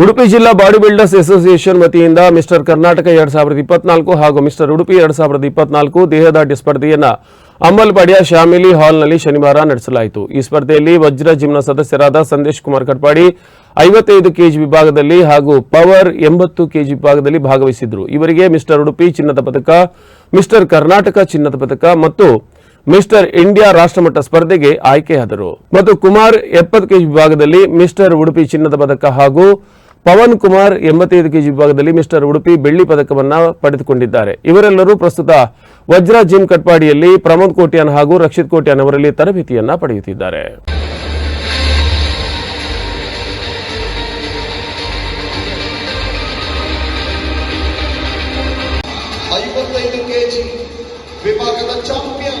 ಉಡುಪಿ ಜಿಲ್ಲಾ body builders association ವತಿಯಿಂದ mister Karnataka ಎರಡ್ ಸಾವಿರದ ಇಪ್ಪತ್ನಾಲ್ಕು ಹಾಗೂ ಮಿಸ್ಟರ್ ಉಡುಪಿ ಎರಡ್ ಸಾವಿರದ ಇಪ್ಪತ್ನಾಲ್ಕು ದೇಹದಾಢ್ಯ ಸ್ಪರ್ಧೆಯನ್ನ ಅಂಬಲ್ಪಾಡಿಯ ಶಾಮಿಲಿ ಹಾಲ್ನಲ್ಲಿ ಶನಿವಾರ ನಡೆಸಲಾಯಿತು. ಈ ಸ್ಪರ್ಧೆಯಲ್ಲಿ ವಜ್ರ ಜಿಮ್ನ ಸದಸ್ಯರಾದ ಸಂದೇಶ್ ಕುಮಾರ್ ಕಟ್ಪಾಡಿ ಐವತ್ತೈದು ಕೆಜಿ ವಿಭಾಗದಲ್ಲಿ ಹಾಗೂ ಪವರ್ ಎಂಬತ್ತು ಕೆಜಿ ವಿಭಾಗದಲ್ಲಿ ಭಾಗವಹಿಸಿದ್ರು. ಇವರಿಗೆ ಮಿಸ್ಟರ್ ಉಡುಪಿ ಚಿನ್ನದ ಪದಕ, ಮಿಸ್ಟರ್ ಕರ್ನಾಟಕ ಚಿನ್ನದ ಪದಕ ಮತ್ತು ಮಿಸ್ಟರ್ ಇಂಡಿಯಾ ರಾಷ್ಟ್ರಮಟ್ಟ ಸ್ಪರ್ಧೆಗೆ ಆಯ್ಕೆಯಾದರು. ಮತ್ತು ಕುಮಾರ್ ಎಪ್ಪತ್ತು ಕೆಜಿ ವಿಭಾಗದಲ್ಲಿ ಮಿಸ್ಟರ್ ಉಡುಪಿ ಚಿನ್ನದ ಪದಕ ಹಾಗೂ ಪವನ್ ಕುಮಾರ್ ಎಂಬತ್ತೈದು ಕೆಜಿ ವಿಭಾಗದಲ್ಲಿ ಮಿಸ್ಟರ್ ಉಡುಪಿ ಬೆಳ್ಳಿ ಪದಕವನ್ನು ಪಡೆದುಕೊಂಡಿದ್ದಾರೆ. ಇವರೆಲ್ಲರೂ ಪ್ರಸ್ತುತ ವಜ್ರ ಜಿಮ್ ಕಟ್ಪಾಡಿಯಲ್ಲಿ ಪ್ರಮೋದ್ ಕೋಟ್ಯಾನ್ ಹಾಗೂ ರಕ್ಷಿತ್ ಕೋಟ್ಯಾನ್ ಅವರಲ್ಲಿ ತರಬೇತಿಯನ್ನ ಪಡೆಯುತ್ತಿದ್ದಾರೆ. ವಿಭಾಗದ ಚಾಂಪಿಯನ್